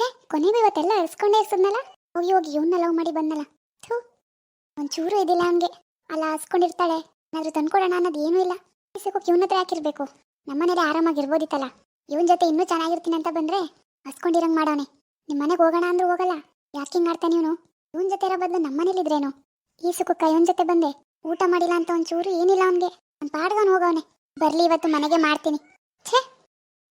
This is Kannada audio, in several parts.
ಛೇ ಕೊನೆಗೂ ಇವತ್ತೆಲ್ಲ ಅರ್ಸ್ಕೊಂಡೇ ಇರ್ಸದ್ನಲ್ಲ? ಹೋಗಿ ಹೋಗಿ ಇವನ್ನ ಲವ್ ಮಾಡಿ ಬಂದಲ್ಲ ಥೂ, ಒಂಚೂರು ಇದಿಲ್ಲ ಅವನಿಗೆ ಅಲ್ಲ ಹಸ್ಕೊಂಡಿರ್ತಾಳೆ ಏನಾದ್ರೂ ತಂದ್ಕೊಡೋಣ ಅನ್ನೋದು ಏನೂ ಇಲ್ಲ. ಸಿಗೋಕೆ ಇವನ ಹತ್ರ ಯಾಕಿರ್ಬೇಕು ನಮ್ಮನೇಲಿ ಆರಾಮಾಗಿರ್ಬೋದಿತ್ತಲ್ಲ. ಇವನ್ ಜೊತೆ ಇನ್ನೂ ಚೆನ್ನಾಗಿರ್ತೀನಿ ಅಂತ ಬಂದ್ರೆ ಹಸ್ಕೊಂಡಿರಂಗ್ ಮಾಡೋಣೆ ನಿಮ್ಮ ಮನೆಗೆ ಹೋಗೋಣ ಅಂದ್ರೂ ಹೋಗಲ್ಲ. ಯಾಕೆ ಹಿಂಗ್ ಆಡ್ತಾನೆ ಇವನು? ಇವನ್ ಜೊತೆ ಇರೋ ಬದಲು ನಮ್ಮನೇಲಿ ಇದ್ರೇನು? ಈ ಸುಖಕ್ಕ ಇವನ್ ಜೊತೆ ಬಂದೆ ಊಟ ಮಾಡಿಲ್ಲ ಅಂತ ಒಂಚೂರು ಏನಿಲ್ಲ ಅವನ್ಗೆ. ನಾನು ಪಾಡ್ಗನ್ ಹೋಗವನೆ. ಬರ್ಲಿ, ಇವತ್ತು ಮನೆಗೆ ಮಾಡ್ತೀನಿ. ಛೇ!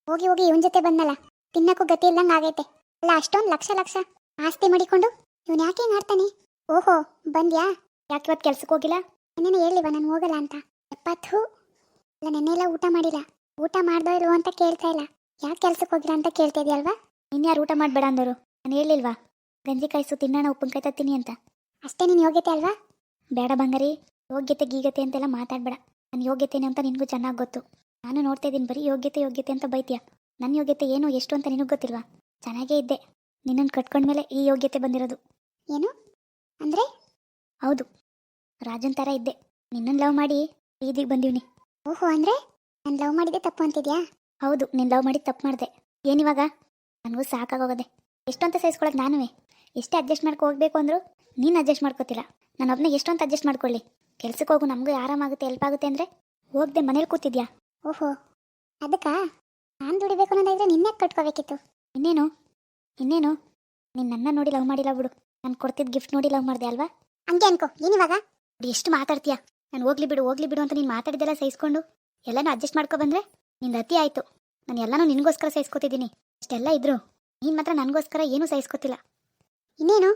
ಹೋಗಿ ಹೋಗಿ ಇವನ್ ಜೊತೆ ಬಂದಲ್ಲ ತಿನ್ನಕ್ಕೂ ಗತಿ ಇಲ್ಲಂಗಾಗೈತೆ ಆಗೈತೆ. ಅಲ್ಲ, ಅಷ್ಟೊಂದು ಲಕ್ಷ ಲಕ್ಷ ಆಸ್ತಿ ಮಾಡಿಕೊಂಡು ಇವನ್ ಯಾಕೆ ಮಾಡ್ತಾನೆ ಓಹೋ, ಬಂದ್ಯಾ? ಯಾಕೆ ಇವತ್ತು ಕೆಲ್ಸಕ್ಕೆ ಹೋಗಿಲ್ಲ? ನಿನ್ನೆ ಹೇಳಿವ ನಾನು ಹೋಗಲ್ಲ ಅಂತ? ಎಪ್ಪತ್ತು? ಅಲ್ಲ ನೆನ್ನೆಲ್ಲ ಊಟ ಮಾಡಿಲ್ಲ. ಊಟ ಮಾಡ್ದೋ ಇಲ್ವೋ ಅಂತ ಕೇಳ್ತಾ ಇಲ್ಲ. ಯಾಕೆ ಕೆಲ್ಸಕ್ಕೆ ಹೋಗಿಲ್ಲ ಅಂತ ಕೇಳ್ತಾ ಇದೆಯಲ್ವಾ? ಇನ್ಯಾರು ಊಟ ಮಾಡಬೇಡ ಅಂದರು? ನಾನು ಹೇಳಿಲ್ವಾ? ಗಂಜಿ ಕಾಯಿಸು, ತಿನ್ನೋಣ ಉಪ್ಪಿನಕಾಯಿ ತತ್ತೀನಿ ಅಂತ. ಅಷ್ಟೇ ನೀನು ಯೋಗ್ಯತೆ ಅಲ್ವಾ? ಬೇಡ ಬಂಗಾರಿ. ಯೋಗ್ಯತೆ ಗೀಗತೆ ಅಂತೆಲ್ಲ ಮಾತಾಡಬೇಡ. ನನ್ನ ಯೋಗ್ಯತೆನೇ ಅಂತ ನಿನಗೂ ಚೆನ್ನಾಗಿ ಗೊತ್ತು. ನಾನು ನೋಡ್ತಾ ಇದ್ದೀನಿ ಬರೀ ಯೋಗ್ಯತೆ ಯೋಗ್ಯತೆ ಅಂತ ಬೈತೀಯ? ನನ್ನ ಯೋಗ್ಯತೆ ಏನು, ಎಷ್ಟು ಅಂತ ನಿನಗೆ ಗೊತ್ತಿಲ್ವಾ? ಚೆನ್ನಾಗೇ ಇದ್ದೆ. ನಿನ್ನನ್ನು ಕಟ್ಕೊಂಡ್ಮೇಲೆ ಈ ಯೋಗ್ಯತೆ ಬಂದಿರೋದು. ಏನು? ಅಂದ್ರೆ? ಹೌದು. ರಾಜನ್ ಥರ ಇದ್ದೆ. ನಿನ್ನನ್ನು ಲವ್ ಮಾಡಿ ಬೀದಿಗೆ ಬಂದೀವ್ನಿ. ಓಹೋ ಅಂದ್ರೆ? ನಾನು ಲವ್ ಮಾಡಿದ್ದೆ ತಪ್ಪು ಅಂತಿದ್ಯಾ? ಹೌದು ನೀನು ಲವ್ ಮಾಡಿ ತಪ್ಪು ಮಾಡಿದೆ. ಏನಿವಾಗ? ನನಗೂ ಸಾಕಾಗೋಗದೆ. ಎಷ್ಟು ಅಂತ ಸಹಿಸ್ಕೊಳಕ್ಕೆ ನಾನುವೇ? ಎಷ್ಟೇ ಅಡ್ಜಸ್ಟ್ ಮಾಡ್ಕೊ ಹೋಗ್ಬೇಕು ಅಂದ್ರು ನೀನು ಅಡ್ಜಸ್ಟ್ ಮಾಡ್ಕೋತಿಲ್ಲ ನಾನು ಒಬ್ಬನೇ ಎಷ್ಟೊಂತ ಅಡ್ಜಸ್ಟ್ ಮಾಡ್ಕೊಳ್ಳಿ? ಕೆಲ್ಸಕ್ಕೆ ಹೋಗು ನಮಗೂ ಆರಾಮಾಗುತ್ತೆ ಹೆಲ್ಪ್ ಆಗುತ್ತೆ ಅಂದರೆ ಹೋಗದೆ ಮನೇಲಿ ಕೂತಿದ್ಯಾ? ಓಹೋ. ಅದಕ್ಕ? ನಾನು ದುಡಿಬೇಕು ಅನ್ನೋದಾದ್ರೆ ನಿನ್ನೆ ಕಟ್ಕೋಬೇಕಿತ್ತು? ಇನ್ನೇನು? ಇನ್ನೇನು? ನೀನು ನನ್ನ ನೋಡಿ ಲವ್ ಮಾಡಿಲ್ಲ ಬಿಡು. ನಾನು ಕೊಡ್ತಿದ್ದ ಗಿಫ್ಟ್ ನೋಡಿ ಲವ್ ಮಾಡಿದೆ ಅಲ್ವಾ? ಹಂಗೆ ಅನ್ಕೋ. ಏನಿವಾಗ ಎಷ್ಟು ಮಾತಾಡ್ತೀಯಾ? ನಾನು ಹೋಗ್ಲಿ ಬಿಡು ಹೋಗ್ಲಿ ಬಿಡು ಅಂತ ನೀನು ಮಾತಾಡಿದೆಲ್ಲ ಸಹಿಸ್ಕೊಂಡು ಎಲ್ಲನೂ ಅಡ್ಜಸ್ಟ್ ಮಾಡ್ಕೊ ಬಂದ್ರೆ ನಿಂದು ಅತಿ ಆಯಿತು. ನಾನು ಎಲ್ಲನೂ ನಿನಗೋಸ್ಕರ ಸಹಿಸ್ಕೊತಿದ್ದೀನಿ. ಇಷ್ಟೆಲ್ಲ ಇದ್ರು. ನೀನು ಮಾತ್ರ ನನಗೋಸ್ಕರ ಏನೂ ಸಹಿಸ್ಕೊತಿಲ್ಲ. ಇನ್ನೇನು?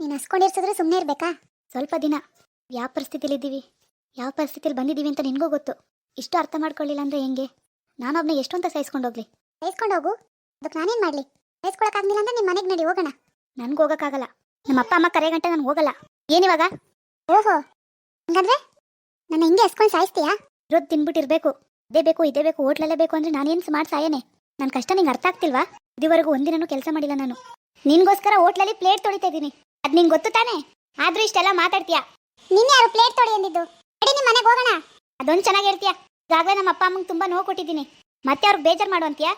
ನೀನು ಹಸ್ಕೊಂಡಿರ್ಸಿದ್ರೆ ಸುಮ್ಮನೆ ಇರಬೇಕಾ? ಸ್ವಲ್ಪ ದಿನ. ಯಾವ ಪರಿಸ್ಥಿತಿಲಿದ್ದೀವಿ? ಯಾವ ಪರಿಸ್ಥಿತಿಲಿ ಬಂದಿದ್ದೀವಿ ಅಂತ ನಿನಗೂ ಗೊತ್ತು. ಇಷ್ಟು ಅರ್ಥ ಮಾಡ್ಕೊಳ್ಳಿಲ್ಲ ಅಂದರೆ ಹೆಂಗೆ? ನಾನೊಬ್ಬನೇ ಎಷ್ಟು ಅಂತ ಸಹಿಸ್ಕೊಂಡೋಗ್ಲಿ ಹೋಗು. ಅದಕ್ಕೆ ನಾನೇನು ಮಾಡಲಿ? ಬೈಸ್ಕೊಳಕ್ಕಾಗ್ಲಿಲ್ಲ ಅಂದ್ರೆ ನಿಮ್ಮ ಮನೆಗೆ ನಡಿ ಹೋಗೋಣ. ನನಗೆ ಹೋಗೋಕ್ಕಾಗಲ್ಲ. ನಮ್ಮ ಅಪ್ಪ ಅಮ್ಮ ಕರೆ ಗಂಟೆ ನಾನು ಹೋಗಲ್ಲ. ಏನಿವಾಗ ಓಹೋ. ಹಂಗಂದ್ರೆ? ನನ್ನ ಹಿಂಗೆ ಎಸ್ಕೊಂಡು ಸಾಯಿಸ್ತೀಯಾ? ಇರೋದು ತಿನ್ಬಿಟ್ಟಿರ್ಬೇಕು. ಇದೇ ಬೇಕು ಇದೇ ಬೇಕು ಹೋಟ್ಲಲ್ಲೇ ಬೇಕು ಅಂದರೆ ನಾನೇನು ಮಾಡಿ ಸಾಯನೆ? ನನ್ನ ಕಷ್ಟ ನಿಂಗೆ ಅರ್ಥ ಆಗ್ತಿಲ್ವಾ? ಇದುವರೆಗೂ ಒಂದಿನೂ ಕೆಲಸ ಮಾಡಿಲ್ಲ ನಾನು. ನಿನ್ಗೋಸ್ಕರ ಹೋಟ್ಲಲ್ಲಿ ಪ್ಲೇಟ್ ತೊಳಿತಾ ಇದ್ದೀನಿ. ಅದು ನಿಂಗೆ ಗೊತ್ತು ತಾನೇ? ಆದರೂ ಇಷ್ಟೆಲ್ಲ ಮಾತಾಡ್ತೀಯಾ? ನಿನ್ನೆ ಯಾರು ಪ್ಲೇಟ್ ತೊಳಿ ಅಂದಿದ್ದು? ಅಡಿ ನಿಮ್ಮ ಮನೆಗೆ ಹೋಗೋಣ. ಅದೊಂದು ಚೆನ್ನಾಗಿ ಹೇಳ್ತೀಯಾ? ಈಗಾಗಲೇ ನಮ್ಮ ಅಪ್ಪ ಅಮ್ಮಂಗೆ ತುಂಬ ನೋವು ಕೊಟ್ಟಿದ್ದೀನಿ. ಮತ್ತೆ ಅವ್ರಿಗೆ ಬೇಜಾರು ಮಾಡು ಅಂತೀಯಾ?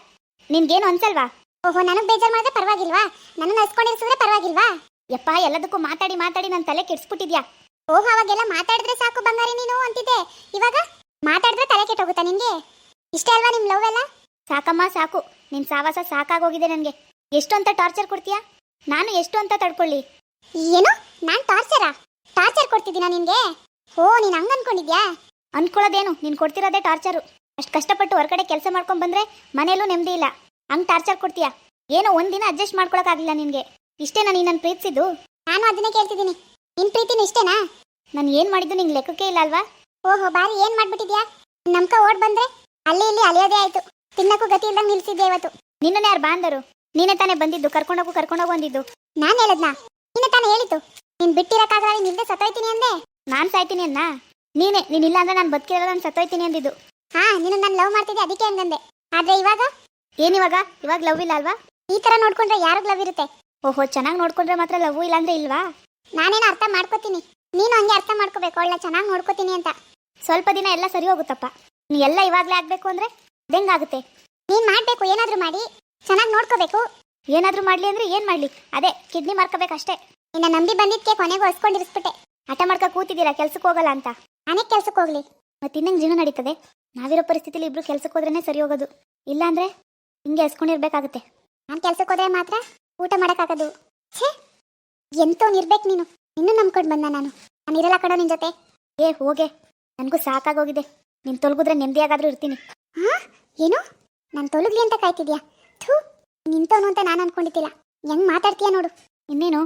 ನಿನ್ಗೇನು ಅನ್ಸಲ್ವಾ? ಓಹೋ ನನಗೆ ಬೇಜಾರು ಮಾಡಿದ್ರೆ ಪರವಾಗಿಲ್ವಾ? ನನ್ನ ನಸ್ಕೊಂಡಿರ್ಸಿದ್ರೆ ಪರವಾಗಿಲ್ವಾ? ಯಪ್ಪ ಎಲ್ಲದಕ್ಕೂ ಮಾತಾಡಿ ಮಾತಾಡಿ ನನ್ನ ತಲೆ ಕೆಡಿಸ್ಬಿಟ್ಟಿದ್ಯಾ? ಓಹೋ ಅವಾಗೆಲ್ಲ ಮಾತಾಡಿದ್ರೆ ಸಾಕು ಬಂಗಾರಿ ನೀನು ಅಂತಿದ್ದೆ. ಇವಾಗ ಮಾತಾಡಿದ್ರೆ ತಲೆ ಕೆಟ್ಟೋಗುತ್ತಾ ನಿನ್ಗೆ? ಇಷ್ಟೇ ಅಲ್ವಾ ನಿಮ್ ಲವ್ ಎಲ್ಲ ಸಾಕಮ್ಮ ಸಾಕು. ನಿನ್ನ ಸಾವಾಸ ಸಾಕಾಗೋಗಿದೆ ನನಗೆ. ಎಷ್ಟು ಅಂತ ಟಾರ್ಚರ್ ಕೊಡ್ತೀಯಾ? ನಾನು ಎಷ್ಟು ಅಂತ ತಡ್ಕೊಳ್ಳಿ? ಏನು? ನಾನ್ ಟಾರ್ಚರಾ? ಟಾರ್ಚರ್ ಕೊಡ್ತಿದ್ದೀನಾ ನಿನ್ಗೆ? ಓ ನೀನ್ ಹಂಗೆ ಅನ್ಕೊಂಡಿದ್ಯಾ ಅನ್ಕೊಳ್ಳೋದೇನು? ನೀನು ಕೊಡ್ತಿರೋದೇ ಟಾರ್ಚರು. ಅಷ್ಟು ಕಷ್ಟಪಟ್ಟು ಹೊರಗಡೆ ಕೆಲಸ ಮಾಡ್ಕೊಂಡು ಬಂದ್ರೆ ಮನೇಲೂ ನೆಮ್ಮದಿ ಇಲ್ಲ. ಹಂಗೆ ಟಾರ್ಚರ್ ಕೊಡ್ತೀಯಾ? ಏನೋ ಒಂದಿನ ಅಡ್ಜಸ್ಟ್ ಮಾಡ್ಕೊಳಕ್ಕಾಗಿಲ್ಲ ನಿನಗೆ. ಇಷ್ಟೇನಾ ನಾನು ನನ್ನ ಪ್ರೀತಿಸಿದ್ದು? ನಾನು ಅದನ್ನೇ ಕೇಳ್ತಿದ್ದೀನಿ. ನಿನ್ ಪ್ರೀತಿನ ಇಷ್ಟೇನಾ? ನಾನು ಏನು ಮಾಡಿದ್ದು ನಿಂಗೆ ಲೆಕ್ಕಕ್ಕೆ ಇಲ್ಲ ಅಲ್ವಾ? ಓಹೋ ಬಾರಿ ಏನು ಮಾಡ್ಬಿಟ್ಟಿದ್ಯಾ? ನಮ್ಕ ಓಡ್ ಬಂದ್ರೆ ಅಲ್ಲಿ ಇಲ್ಲಿ ಅಲಿಯೋದೇ ಆಯ್ತು. ತಿನ್ನಕ್ಕೂ ಗತಿ ಇಲ್ಲ ನಿಲ್ಸಿದ್ದೆ ಇವತ್ತು. ನಿನ್ನನ್ನು ಯಾರು ಬಾಂಧರು? ನೀನೇ ತಾನೇ ಬಂದಿದ್ದು ಕರ್ಕೊಂಡೋಗು ಕರ್ಕೊಂಡೋಗು ಬಂದಿದ್ದು ನಾನು ಹೇಳದ್ನಾ? ನೀನೇ ತಾನೇ ಹೇಳಿತು ನೀನು ಬಿಟ್ಟಿರಕ್ಕಾಗಲ್ಲ ನಿಲ್ದೆ ಸತ್ತೋಯ್ತೀನಿ ಅಂದೆ? ನಾನು ಸಾಯ್ತೀನಿ ಅನ್ನ ನೀನೇ ನೀನಿಲ್ಲ ಅಂದ್ರೆ ನಾನು ಬದುಕಿರಲ್ಲ ನಾನು ಸತ್ತೋಯ್ತೀನಿ ಅಂದಿದ್ದು. ಹಾ ನೀನು ನಾನು ಲವ್ ಮಾಡ್ತಿದ್ದೆ ಅದಕ್ಕೆ ಹಂಗಂದೆ ಆದ್ರೆ ಇವಾಗ? ಏನಿವಾಗ ಇವಾಗ? ಇವಾಗ ಲವ್ ಇಲ್ಲ ಅಲ್ವಾ? ಈ ತರ ನೋಡ್ಕೊಂಡ್ರೆ ಯಾರಿಗ್ ಲವ್ ಇರುತ್ತೆ? ಓಹೋ ಚೆನ್ನಾಗಿ ನೋಡ್ಕೊಂಡ್ರೆ ಮಾತ್ರ ಲವ್ ಇಲ್ಲ ಅಂದ್ರೆ ಇಲ್ವಾ? ನಾನೇನು ಅರ್ಥ ಮಾಡ್ಕೋತೀನಿ. ನೀನು ಹಂಗೆ ಅರ್ಥ ಮಾಡ್ಕೋಬೇಕು ಒಳ್ಳೆ ಚೆನ್ನಾಗಿ ನೋಡ್ಕೋತೀನಿ ಅಂತ. ಸ್ವಲ್ಪ ದಿನ ಎಲ್ಲ ಸರಿ ಹೋಗುತ್ತಪ್ಪ. ನೀ ಎಲ್ಲ ಇವಾಗಲೇ ಆಗಬೇಕು ಅಂದ್ರೆ ಹೆಂಗಾಗುತ್ತೆ ನೀನು ಮಾಡಬೇಕು ಏನಾದ್ರೂ ಮಾಡಿ. ಚೆನ್ನಾಗಿ ನೋಡ್ಕೋಬೇಕು. ಏನಾದರೂ ಮಾಡ್ಲಿ ಅಂದ್ರೆ ಏನು ಮಾಡಲಿ? ಅದೇ ಕಿಡ್ನಿ ಮಾರ್ಕೋಬೇಕಷ್ಟೇ ನಿನ್ನ ನಂಬಿ ಬಂದಿದ್ಕೆ ಕೊನೆಗೂ ಹೊಸ್ಕೊಂಡಿರಿಸ್ಬಿಟ್ಟೆ. ಹಠ ಮಾಡ್ಕೊ ಕೂತಿದ್ದೀರಾ ಕೆಲ್ಸಕ್ಕೆ ಹೋಗಲ್ಲ ಅಂತ? ನಾನೇ ಕೆಲ್ಸಕ್ಕೆ ಹೋಗ್ಲಿ. ಮತ್ತೆ ಇನ್ನಂಗೆ ಜೀವನ ನಡೀತದೆ. ನಾವಿರೋ ಪರಿಸ್ಥಿತಿಲಿ ಇಬ್ರು ಕೆಲ್ಸಕ್ಕೆ ಹೋದ್ರೇ ಸರಿ ಹೋಗೋದು. ಇಲ್ಲಾಂದ್ರೆ ಹಿಂಗೆ ಹಸ್ಕೊಂಡಿರ್ಬೇಕಾಗುತ್ತೆ ನಾನು ಕೆಲ್ಸಕ್ಕೆ ಹೋದ್ರೆ ಮಾತ್ರ ಊಟ ಮಾಡೋಕ್ಕಾಗೋದು. ಛೇ! ಎಂತವ್ನು ಇರ್ಬೇಕು ನೀನು. ಇನ್ನೂ ನಂಬ್ಕೊಂಡು ಬಂದ ನಾನು. ನಾನು ಇರಲ್ಲ ಕಣೋ ನಿನ್ ಜೊತೆ. ಏ, ಹೋಗೆ. ನನಗೂ ಸಾಕಾಗೋಗಿದೆ. ನೀನು ತೊಲಗಿದ್ರೆ ನೆಮ್ಮದಿಯಾಗಾದ್ರೂ ಇರ್ತೀನಿ. ಹಾ ಏನು? ನಾನು ತೊಲಗ್ಲಿ ಅಂತ ಕಾಯ್ತಿದ್ಯಾ? ಥೂ! ನಿಂತವನು ಅಂತ ನಾನು ಅನ್ಕೊಂಡಿದ್ದಿಲ್ಲ. ಹೆಂಗ್ ಮಾತಾಡ್ತೀಯ ನೋಡು. ಇನ್ನೇನು?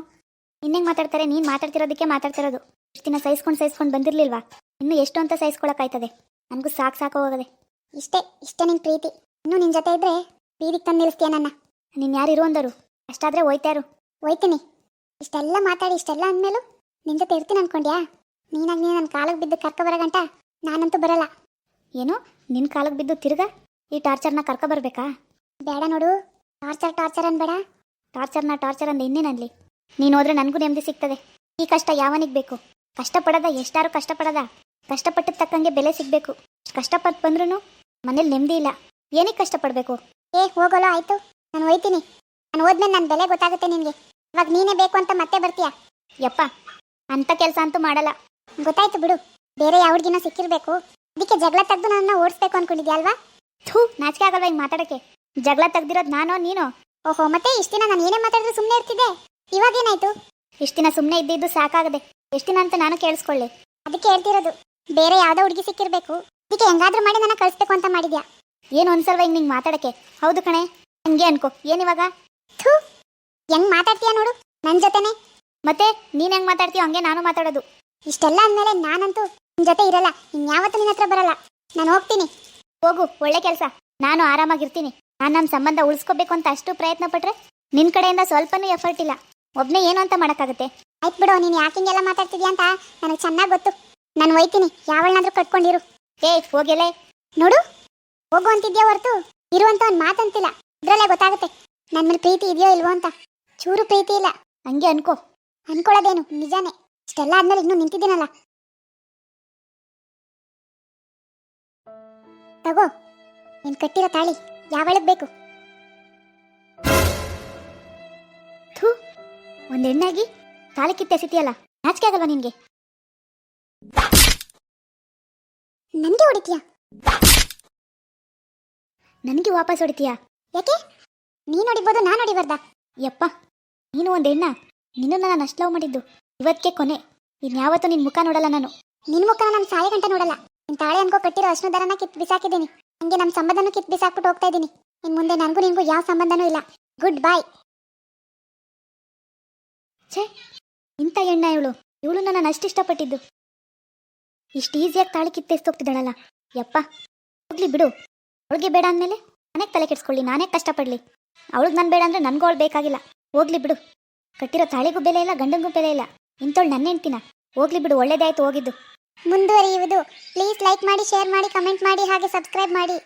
ಇನ್ನೇಂಗ್ ಮಾತಾಡ್ತಾರೆ, ನೀನು ಮಾತಾಡ್ತಿರೋದಕ್ಕೆ ಮಾತಾಡ್ತಿರೋದು. ಇಷ್ಟು ದಿನ ಸಹಿಸ್ಕೊಂಡು ಸಹಿಸ್ಕೊಂಡು ಬಂದಿರಲಿಲ್ವಾ? ಇನ್ನು ಎಷ್ಟು ಅಂತ ಸಹಿಸ್ಕೊಳಕ್ಕಾಯ್ತದೆ. ನನಗೂ ಸಾಕು ಸಾಕು ಹೋಗದೆ. ಇಷ್ಟೇ ಇಷ್ಟೇ ನಿನ್ನ ಪ್ರೀತಿ. ಇನ್ನು ನಿನ್ನ ಜೊತೆ ಇದ್ರೆ ಬೀದಿಗೆ ತಂದು ನಿಲ್ಲಿಸ್ತೀಯ ನನ್ನ? ನೀನು ಯಾರು ಇರು ಅಂದರು? ಅಷ್ಟಾದ್ರೆ ಹೋಯ್ತಾರು. ಹೋಯ್ತೀನಿ. ಇಷ್ಟೆಲ್ಲ ಮಾತಾಡಿ ಇಷ್ಟೆಲ್ಲ ಅಂದಮೇಲೂ ನಿನ್ನ ಜೊತೆ ಇರ್ತೀನಿ ಅನ್ಕೊಂಡ್ಯಾ? ನೀನಾಗ ನೀನು ನನ್ನ ಕಾಲಿಗೆ ಬಿದ್ದು ಕರ್ಕ ಬರೋ ಗಂಟ ನಾನಂತೂ ಬರಲ್ಲ. ಏನು? ನಿನ್ನ ಕಾಲಿಗೆ ಬಿದ್ದು ತಿರ್ಗಾ ಈ ಟಾರ್ಚರ್ನ ಕರ್ಕೊ ಬರಬೇಕಾ? ಬೇಡ ನೋಡು. ಟಾರ್ಚರ್ ಟಾರ್ಚರ್ ಅನ್ಬೇಡ. ಟಾರ್ಚರ್ನ ಟಾರ್ಚರ್ ಅಂದ ಇನ್ನೇನಲ್ಲಿ ನೀನು ಹೋದ್ರೆ ನನಗೂ ನೆಮ್ಮದಿ ಸಿಗ್ತದೆ. ಈ ಕಷ್ಟ ಯಾವನಿಗೆ ಬೇಕು? ಕಷ್ಟಪಡದ ಎಷ್ಟಾರು ಕಷ್ಟಪಡದ ಕಷ್ಟಪಟ್ಟಿದ ತಕ್ಕಂಗೆ ಬೆಲೆ ಸಿಗಬೇಕು. ಕಷ್ಟಪಟ್ಟು ಬಂದ್ರೂ ಮನೇಲಿ ನೆಮ್ಮದಿ ಇಲ್ಲ. ಏನಕ್ಕೆ ಕಷ್ಟಪಡಬೇಕು? ಏ ಹೋಗಲ್ಲ ಆಯ್ತು. ನಾನು ಹೋಯ್ತೀನಿ. ನಾನು ಹೋದ್ಮೇಲೆ ನನ್ನ ಬೆಲೆ ಗೊತ್ತಾಗುತ್ತೆ ನಿನಗೆ. ಇವಾಗ ನೀನೇ ಬೇಕು ಅಂತ ಮತ್ತೆ ಬರ್ತೀಯಾ? ಯಪ್ಪ ಅಂಥ ಕೆಲಸ ಅಂತೂ ಮಾಡಲ್ಲ. ಗೊತ್ತಾಯ್ತು ಬಿಡು. ಬೇರೆ ಯಾವ ಹುಡ್ಗಿನ ಸಿಕ್ಕಿರ್ಬೇಕು. ಅದಕ್ಕೆ ಜಗಳ ತೆಗೆದು ನನ್ನ ಓಡಿಸ್ಬೇಕು ಅನ್ಕೊಂಡಿದ್ಯಾ ಅಲ್ವಾ? ಥೂ ನಾಚಿಕೆ ಆಗಲ್ವಾ ಹಿಂಗೆ ಮಾತಾಡಕ್ಕೆ ಜಗಳ ತೆಗ್ದಿರೋದು ನಾನೋ ನೀನೋ? ಓಹೋ ಮತ್ತೆ ಇಷ್ಟು ದಿನ ನಾನು ಏನೇ ಮಾತಾಡಿದ್ರು ಸುಮ್ಮನೆ ಇರ್ತಿದ್ದೆ. ಇವಾಗ ಏನಾಯ್ತು? ಇಷ್ಟು ದಿನ ಸುಮ್ಮನೆ ಇದ್ದಿದ್ದು ಸಾಕಾಗದೆ. ಎಷ್ಟು ದಿನ ಅಂತ ನಾನು ಕೇಳಿಸ್ಕೊಳ್ಳಿ. ಅದಕ್ಕೆ ಹೇಳ್ತಿರೋದು, ಬೇರೆ ಯಾವ್ದೋ ಹುಡುಗಿ ಸಿಕ್ಕಿರ್ಬೇಕು. ಅದಕ್ಕೆ ಹೆಂಗಾದ್ರೂ ಮಾಡಿ ನನ್ನ ಕಳಿಸ್ಬೇಕು ಅಂತ ಮಾಡಿದ್ಯಾ? ಏನು ಅನ್ಸಲ್ವ ಹಿಂಗೆ ನಿಂಗೆ ಮಾತಾಡಕ್ಕೆ? ಹೌದು ಕಣೆ, ಹಂಗೆ ಅನ್ಕೋ. ಏನಿವಾಗ ಥೂ, ಹೆಂಗ್ ಮಾತಾಡ್ತೀಯ ನೋಡು ನನ್ನ ಜೊತೆನೆ. ಮತ್ತೆ ನೀನು ಹೆಂಗ್ ಮಾತಾಡ್ತೀಯ ಹಂಗೆ ನಾನು ಮಾತಾಡೋದು. ಇಷ್ಟೆಲ್ಲ ಅಂದ್ಮೇಲೆ ನಾನಂತೂ ನಿನ್ ಜೊತೆ ಇರಲ್ಲ ಇನ್ಯಾವತ್ತೂ ನಿನ್ನ ಹತ್ರ ಬರಲ್ಲ. ನಾನು ಹೋಗ್ತೀನಿ. ಹೋಗು, ಒಳ್ಳೆ ಕೆಲಸ. ನಾನು ಆರಾಮಾಗಿರ್ತೀನಿ. ನಾನು ನಮ್ಮ ಸಂಬಂಧ ಉಳಿಸ್ಕೋಬೇಕು ಅಂತ ಅಷ್ಟು ಪ್ರಯತ್ನ ಪಟ್ರೆ ನಿನ್ನ ಕಡೆಯಿಂದ ಸ್ವಲ್ಪನೂ ಎಫರ್ಟ್ ಇಲ್ಲ. ಒಬ್ಬನೇ ಏನು ಅಂತ ಮಾಡೋಕ್ಕಾಗುತ್ತೆ? ಆಯ್ತು ಬಿಡು, ನೀನು ಯಾಕೆ ಹಿಂಗೆಲ್ಲ ಮಾತಾಡ್ತಿದ್ಯಾ ಅಂತ? ನನಗೆ ಚೆನ್ನಾಗಿ ಗೊತ್ತು. ನಾನು ಒಯ್ತೀನಿ ಯಾವಳನಾದ್ರೂ ಕಟ್ಕೊಂಡಿರು ಏ ಹೋಗಿಲ್ಲೇ ನೋಡು, ಹೋಗು ಅಂತಿದ್ಯಾ ಹೊರತು? ಇರುವಂತ ಒಂದು ಮಾತಂತಿಲ್ಲ ಇದ್ರಲ್ಲೇ ಗೊತ್ತಾಗುತ್ತೆ. ನನ್ನ ಮೇಲೆ ಪ್ರೀತಿ ಇದೆಯೋ ಇಲ್ವೋ ಅಂತ. ಚೂರು ಪ್ರೀತಿ ಇಲ್ಲ. ಹಂಗೆ ಅನ್ಕೋ. ಅನ್ಕೊಳ್ಳೋದೇನು ನಿಜಾನೇ. ಇಷ್ಟೆಲ್ಲ ಆದ್ಮೇಲೆ ಇನ್ನೂ ನಿಂತಿದ್ದೀನಲ್ಲ. ತಗೋ, ನೀನು ಕಟ್ಟಿರೋ ತಾಳಿ ಯಾವಳಗ್ ಬೇಕು? ಥೂ ಒಂದು ಹೆಣ್ಣಾಗಿ ತಾಳಿ ಕಿತ್ತೆಸಿತಿಯಲ್ಲ ನಾಚಿಕೆ ಆಗಲ್ವಾ ನಿನಗೆ? ನನ್ಗೆ ಹೊಡಿತೀಯ? ನನಗೆ ವಾಪಸ್ ಹೊಡಿತೀಯಾ? ಯಾಕೆ? ನೀನ್ ಹೊಡಿಬೋದು, ನಾನು ಹೊಡಿಬಾರ್ದ? ಯಪ್ಪ, ನೀನು ಒಂದು ಹೆಣ್ಣ. ನಿನ್ನನ್ನು ನಾನು ಅಷ್ಟು ಲವ್ ಮಾಡಿದ್ದು. ಇವತ್ತಿಗೆ ಕೊನೆ. ಇನ್ಯಾವತ್ತೂ ನಿನ್ನ ಮುಖ ನೋಡಲ್ಲ ನಾನು. ನಿನ್ನ ಮುಖನ ನಾನು ಸಾಯ ಗಂಟೆ ನೋಡಲ್ಲ. ನಿನ್ ತಾಳೆ ಅನ್ಕೋ ಕಟ್ಟಿರೋ ಅಷ್ಟು ದರನ ಕಿತ್ ಬಿಸಾಕಿದ್ದೀನಿ. ಹಂಗೆ ನಮ್ಮ ಸಂಬಂಧನೂ ಕಿತ್ ಬಿಸಾಕ್ಬಿಟ್ಟು ಹೋಗ್ತಾ ಇದ್ದೀನಿ. ಇನ್ ಮುಂದೆ ನನಗೂ ನಿನಗೂ ಯಾವ ಸಂಬಂಧನೂ ಇಲ್ಲ. ಗುಡ್ ಬೈ ಛೇ! ಇಂಥ ಹೆಣ್ಣ ಇವಳು. ಇವಳು ನನ್ನ ಅಷ್ಟು ಇಷ್ಟಪಟ್ಟಿದ್ದು. ಇಷ್ಟು ಈಸಿಯಾಗಿ ತಾಳಿ ಕಿತ್ತೆಸ್ತೋಗ್ತಿದ್ದಾಳಲ್ಲ ಯಪ್ಪ, ಹೋಗ್ಲಿ ಬಿಡು. ಅವಳಿಗೆ ಬೇಡ ಅಂದಮೇಲೆ ನನಗೆ ತಲೆ ಕೆಡಿಸ್ಕೊಳ್ಳಿ, ನಾನೇ ಕಷ್ಟಪಡಲಿ. ಅವಳಿಗೆ ನಾನು ಬೇಡ ಅಂದರೆ ನನಗೂ ಅವಳು ಬೇಕಾಗಿಲ್ಲ. ಹೋಗ್ಲಿ ಬಿಡು. ಕಟ್ಟಿರೋ ತಾಳಿಗೂ ಬೆಲೆ ಇಲ್ಲ ಗಂಡಂಗೂ ಬೆಲೆ ಇಲ್ಲ. ಇಂಥವಳು ನನ್ನ ಹೆಂಡ್ತಿನ. ಹೋಗ್ಲಿ ಬಿಡು, ಒಳ್ಳೇದಾಯ್ತು ಹೋಗಿದ್ದು. ಮುಂದುವರಿಯುವುದು. ಪ್ಲೀಸ್ ಲೈಕ್ ಮಾಡಿ ಶೇರ್ ಮಾಡಿ ಕಮೆಂಟ್ ಮಾಡಿ, ಹಾಗೆ ಸಬ್ಸ್ಕ್ರೈಬ್ ಮಾಡಿ.